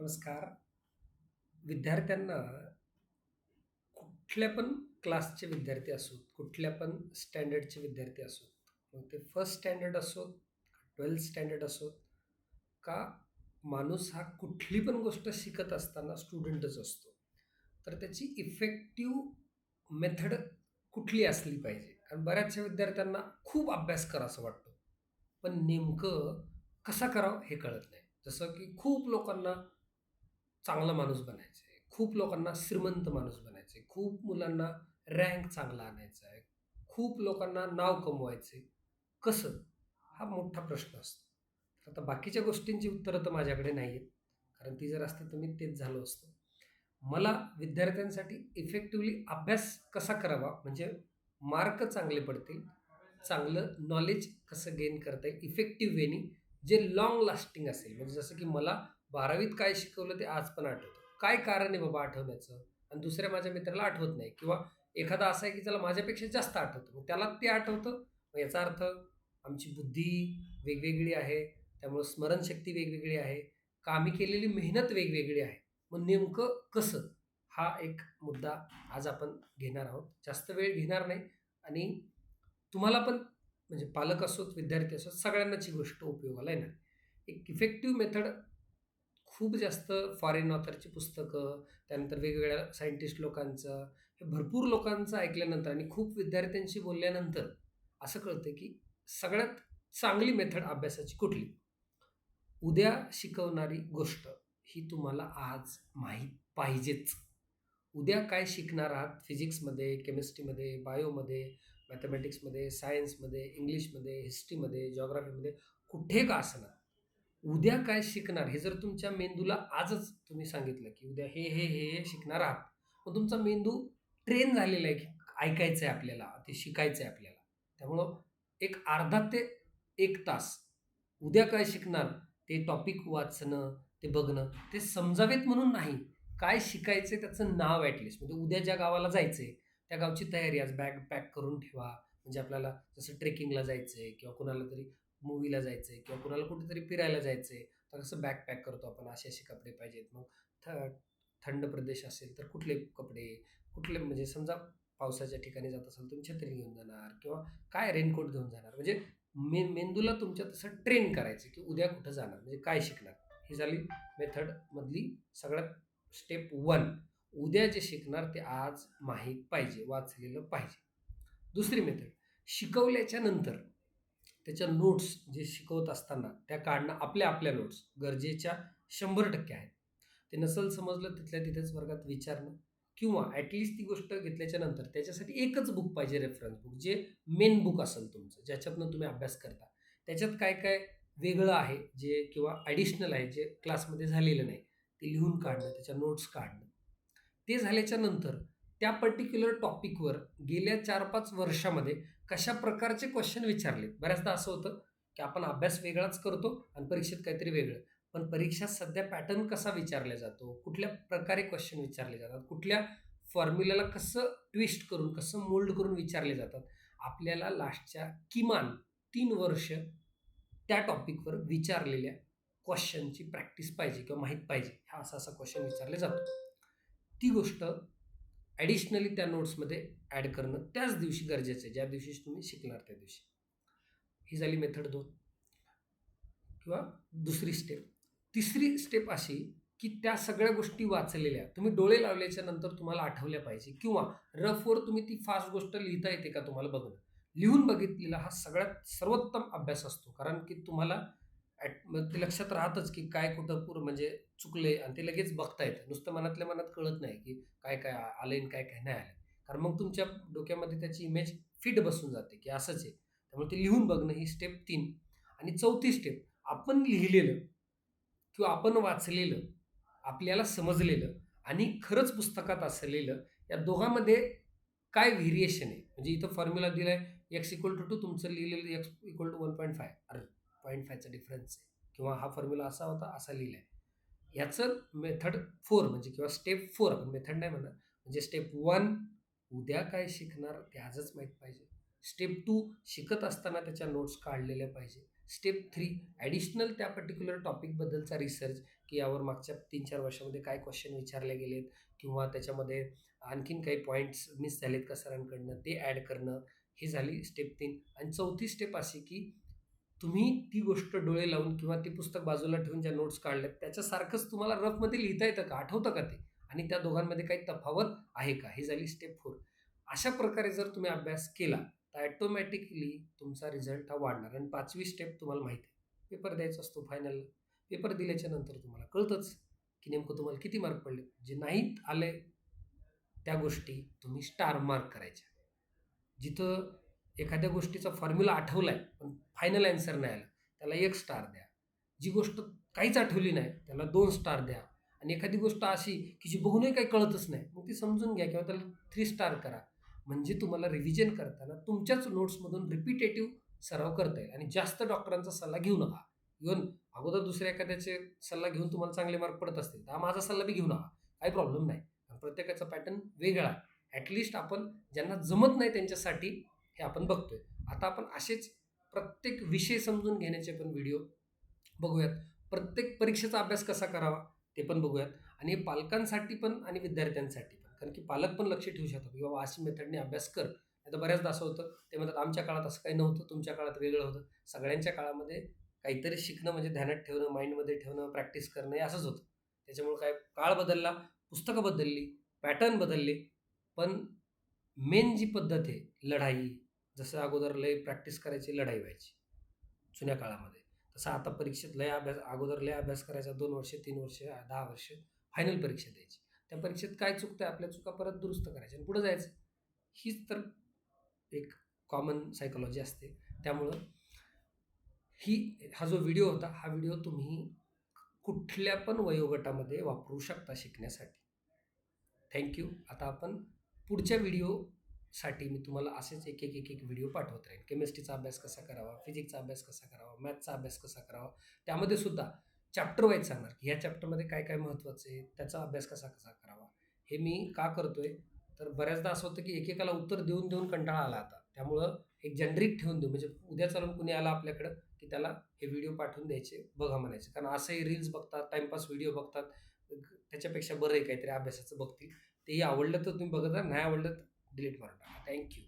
नमस्कार. विद्यार्थ्यांना कुठल्या पण क्लासचे विद्यार्थी असोत, कुठल्या पण स्टँडर्डचे विद्यार्थी असोत, मग ते फर्स्ट स्टँडर्ड असोत, 12th स्टँडर्ड असोत, का माणूस हा कुठली पण गोष्ट शिकत असताना स्टुडंटच असतो. तर त्याची इफेक्टिव्ह मेथड कुठली असली पाहिजे? कारण बऱ्याचशा विद्यार्थ्यांना खूप अभ्यास करावासा वाटतो. पण नेमकं कसा करावं हे कळत नाही. जसं की खूप लोकांना चांगला माणूस बनायचं आहे. खूप लोकांना श्रीमंत माणूस बनायचं आहे. खूप मुलांना रँक चांगला आणायचा आहे. खूप लोकांना नाव कमवायचं आहे. कसं? हा मोठा प्रश्न असतो. तर आता बाकीच्या गोष्टींची उत्तरं तर माझ्याकडे नाही आहेत. कारण ती जर असते तर मी तेच झालो असतो. मला विद्यार्थ्यांसाठी इफेक्टिव्हली अभ्यास कसा करावा म्हणजे मार्क चांगले पडतील, चांगलं नॉलेज कसं गेन करता येईल इफेक्टिव्ह वेनी जे लाँग लास्टिंग असेल. म्हणजे जसं की मला 12वीत काय शिकवलं ते आज पण आठवतं. काय कारण आहे बाबा आठवण्याचं? आणि दुसऱ्या माझ्या मित्राला आठवत नाही किंवा एखादा असा आहे की ज्याला माझ्यापेक्षा जास्त आठवतं. मग त्याला ते आठवतं. मग याचा अर्थ आमची बुद्धी वेगवेगळी आहे. त्यामुळं स्मरणशक्ती वेगवेगळी आहे. का आम्ही केलेली मेहनत वेगवेगळी आहे. मग नेमकं कसं? हा एक मुद्दा आज आपण घेणार आहोत. जास्त वेळ घेणार नाही आणि तुम्हाला पण म्हणजे पालक असोत, विद्यार्थी असोत सगळ्यांनाच ही गोष्ट उपयोगाला येणार. एक इफेक्टिव्ह मेथड खूप जास्त फॉरेन ऑथरची पुस्तकं, त्यानंतर वेगवेगळ्या सायंटिस्ट लोकांचं, हे भरपूर लोकांचं ऐकल्यानंतर आणि खूप विद्यार्थ्यांशी बोलल्यानंतर असं कळतं की सगळ्यात चांगली मेथड अभ्यासाची कुठली? उद्या शिकवणारी गोष्ट ही तुम्हाला आज माहीत पाहिजेच. उद्या काय शिकणार आहात फिजिक्समध्ये, केमिस्ट्रीमध्ये, बायोमध्ये, मॅथमॅटिक्समध्ये सायन्समध्ये, इंग्लिशमध्ये, हिस्ट्रीमध्ये, जॉग्राफीमध्ये कुठे का असणार उद्या काय शिकणार हे जर तुमच्या मेंदूला आजच तुम्ही सांगितलं की उद्या हे, हे, हे, हे शिकणार आहात. मग तुमचा मेंदू ट्रेन झालेला आहे की ऐकायचं आहे आपल्याला, ते शिकायचं आहे आपल्याला. त्यामुळं एक अर्धा ते एक तास उद्या काय शिकणार ते टॉपिक वाचणं, ते बघणं, ते समजावेत म्हणून नाही. काय शिकायचं त्याचं नाव ॲटलिस्ट म्हणजे उद्या ज्या गावाला जायचं आहे त्या गावची तयारी आज बॅग पॅक करून ठेवा. म्हणजे आपल्याला जसं ट्रेकिंगला जायचं आहे किंवा कुणाला तरी मूव्हीला जायचंय किंवा कुणाला कुठेतरी फिरायला जायचंय. तर कसं बॅकपॅक करतो आपण असे-असे कपडे पाहिजेत. मग थ थंड प्रदेश असेल तर कुठले कपडे, कुठले म्हणजे समजा पावसाच्या ठिकाणी जात असाल तुम्ही छत्री घेऊन जाणार किंवा काय रेनकोट घेऊन जाणार. म्हणजे मे मेंदूला तुमच्या तसं ट्रेन करायचं की उद्या कुठं जाणार, म्हणजे काय शिकणार. ही झाली मेथडमधली सगळ्यात स्टेप वन उद्या जे शिकणार ते आज माहीत पाहिजे, वाचलेलं पाहिजे. दुसरी मेथड शिकवल्याच्या नंतर त्याच्या नोट्स जे शिकवत असताना त्या काढणं आपल्या आपल्या नोट्स गरजेच्या 100% आहेत. ते नसेल समजलं तिथल्या तिथेच वर्गात विचारणं किंवा ॲटलिस्ट ती गोष्ट घेतल्याच्या नंतर त्याच्यासाठी एकच बुक पाहिजे रेफरन्स बुक जे मेन बुक असेल तुमचं, ज्याच्यातनं तुम्ही अभ्यास करता. त्याच्यात काय-काय वेगळं आहे जे किंवा ॲडिशनल आहे जे क्लासमध्ये झालेलं नाही. ते लिहून काढणं, त्याच्या नोट्स काढणं. ते झाल्याच्यानंतर त्या पर्टिक्युलर टॉपिकवर गेल्या 4-5 वर्षामध्ये कशा प्रकारचे क्वेश्चन विचारले बऱ्याचदा असं होतं की आपण अभ्यास वेगळाच करतो आणि परीक्षेत काहीतरी वेगळं. पण परीक्षा सध्या पॅटर्न कसा विचारला जातो, कुठल्या प्रकारे क्वेश्चन विचारले जातात, कुठल्या फॉर्म्युलाला कसं ट्विस्ट करून, कसं मोल्ड करून विचारले जातात. आपल्याला लास्टच्या किमान तीन वर्ष त्या टॉपिकवर विचारलेल्या क्वेश्चनची प्रॅक्टिस पाहिजे किंवा माहीत पाहिजे. हा असा-असा क्वेश्चन विचारला जातो. ती गोष्ट ॲडिशनली त्या नोट्समध्ये ॲड करणं त्याच दिवशी गरजेचं आहे, ज्या दिवशी तुम्ही शिकणार त्या दिवशी. ही झाली मेथड दोन किंवा दुसरी स्टेप. तिसरी स्टेप अशी की त्या सगळ्या गोष्टी वाचलेल्या तुम्ही डोळे लावल्याच्या नंतर तुम्हाला आठवल्या पाहिजे किंवा रफवर तुम्ही ती फास्ट गोष्ट लिहिता येते का तुम्हाला बघणं. लिहून बघितलेला हा सगळ्यात सर्वोत्तम अभ्यास असतो. कारण की तुम्हाला मग ते लक्षात राहतच की काय कुठं पूर म्हणजे चुकले आणि ते लगेच बघता येतं. नुसतं मनातल्या मनात कळत नाही की काय-काय आलं आणि काय-काय नाही आलं कारण मग तुमच्या डोक्यामध्ये त्याची इमेज फिट बसून जाते की असंच आहे. त्यामुळे ते लिहून बघणं ही स्टेप तीन आणि चौथी स्टेप आपण लिहिलेलं किंवा आपण वाचलेलं, आपल्याला समजलेलं आणि खरंच पुस्तकात असलेलं या दोघांमध्ये काय व्हेरिएशन आहे. म्हणजे इथं फॉर्म्युला दिलं आहे एक्स इक्वल टू टू तुमचं लिहिलेलं X equal to one point five अरे पॉईंट फायचा डिफरन्स आहे किंवा हा फॉर्म्युला असा होता, असा लिहिला आहे ह्याचं मेथड फोर म्हणजे किंवा स्टेप फोर आपण मेथड नाही म्हणणार. म्हणजे स्टेप वन उद्या काय शिकणार ते आजच माहीत पाहिजे. स्टेप टू शिकत असताना त्याच्या नोट्स काढलेल्या पाहिजे. स्टेप थ्री ॲडिशनल त्या पर्टिक्युलर टॉपिकबद्दलचा रिसर्च की यावर मागच्या तीन चार वर्षामध्ये काय क्वेश्चन विचारले गेलेत किंवा त्याच्यामध्ये आणखीन काही पॉईंट्स मिस झालेत का सरांकडनं ते ॲड करणं ही झाली स्टेप तीन आणि चौथी स्टेप अशी की तुम्ही ती गोष्ट डोळे लावून किंवा ती पुस्तक बाजूला ठेवून ज्या नोट्स काढल्यात त्याच्यासारखंच तुम्हाला रफमध्ये लिहिता येतं का? आठवतं का ते? आणि त्या दोघांमध्ये काही तफावत आहे का? ही झाली स्टेप फोर अशा प्रकारे जर तुम्ही अभ्यास केला तर ॲटोमॅटिकली तुमचा रिझल्ट हा वाढणार. आणि पाचवी स्टेप तुम्हाला माहीत आहे. पेपर द्यायचा असतो फायनल पेपर दिल्याच्या नंतर तुम्हाला कळतंच की नेमकं तुम्हाला किती मार्क पडले. जे नाहीत आले त्या गोष्टी तुम्ही स्टार मार्क करायच्या. जिथं एखाद्या गोष्टीचा फॉर्म्युला आठवला आहे पण फायनल ॲन्सर नाही आला त्याला एक स्टार द्या. जी गोष्ट काहीच आठवली नाही त्याला दोन स्टार द्या. आणि एखादी गोष्ट अशी की जी बघूनही काही कळतच नाही मग ती समजून घ्या किंवा त्याला थ्री स्टार करा. म्हणजे तुम्हाला रिव्हिजन करताना तुमच्याच नोट्समधून रिपिटेटिव्ह सराव करता येईल. आणि जास्त डॉक्टरांचा सल्ला घेऊ नका. इव्हन अगोदर दुसऱ्या एखाद्याचे सल्ला घेऊन तुम्हाला चांगले मार्क पडत असतील तर हा माझा सल्ला बी घेऊ नका. काही प्रॉब्लेम नाही. प्रत्येकाचा पॅटर्न वेगळा. ॲटलिस्ट आपण ज्यांना जमत नाही त्यांच्यासाठी हे आपण बघतोय. आता आपण असेच प्रत्येक विषय समजून घेण्याचे पण व्हिडिओ बघूयात. प्रत्येक परीक्षेचा अभ्यास कसा करावा ते पण बघूयात. आणि पालकांसाठी पण आणि विद्यार्थ्यांसाठी पण. कारण की पालक पण लक्ष ठेवू शकतात. की बाबा अशी मेथडने अभ्यास कर. आता बऱ्याचदा असं होतं ते म्हणतात आमच्या काळात असं काही नव्हतं. तुमच्या काळात वेगळं होतं. सगळ्यांच्या काळामध्ये काहीतरी शिकणं म्हणजे ध्यानात ठेवणं माइंडमध्ये ठेवणं प्रॅक्टिस करणं हे असंच होतं. त्याच्यामुळे काय काळ बदलला पुस्तकं बदलली पॅटर्न बदलले. पण मेन जी पद्धत आहे लढाई जसं अगोदर लय प्रॅक्टिस करायची लढाई व्हायची. जुन्या काळामध्ये. तसं आता परीक्षेत लय अभ्यास अगोदर लय अभ्यास करायचा दोन वर्ष तीन वर्ष दहा वर्ष फायनल परीक्षा द्यायची. त्या परीक्षेत काय चुकतं आपल्या चुका परत दुरुस्त करायच्या आणि पुढे जायचं. हीच तर एक कॉमन सायकोलॉजी असते. त्यामुळं ही हा जो व्हिडिओ होता हा व्हिडिओ तुम्ही कुठल्या पण वयोगटामध्ये वापरू शकता शिकण्यासाठी. थँक्यू आता आपण पुढच्या व्हिडिओ साठी मी तुम्हाला असेच एक एक एक एक व्हिडिओ पाठवत राहीन. केमिस्ट्रीचा अभ्यास कसा करावा? फिजिक्सचा अभ्यास कसा करावा? मॅथचा अभ्यास कसा करावा? त्यामध्ये सुद्धा चॅप्टर वाईज सांगणार की ह्या चॅप्टरमध्ये काय काय महत्त्वाचं आहे? त्याचा अभ्यास कसा कसा करावा? हे मी का करतोय? तर बऱ्याचदा असं होतं की एकेकाला उत्तर देऊन देऊन कंटाळा आला आता. त्यामुळं एक जनरिक ठेवून देऊ. म्हणजे उद्या चालून कुणी आला आपल्याकडं की त्याला हे व्हिडिओ पाठवून द्यायचे बघा म्हणायचे. कारण असंही रील्स बघतात टाइमपास व्हिडिओ बघतात. त्याच्यापेक्षा बरं आहे काहीतरी अभ्यासाचं बघतील. तेही आवडलं तर तुम्ही बघत राहा. नाही आवडलं तर delete ಮಾಡೋಣ ಥ್ಯಾಂಕ್ ಯು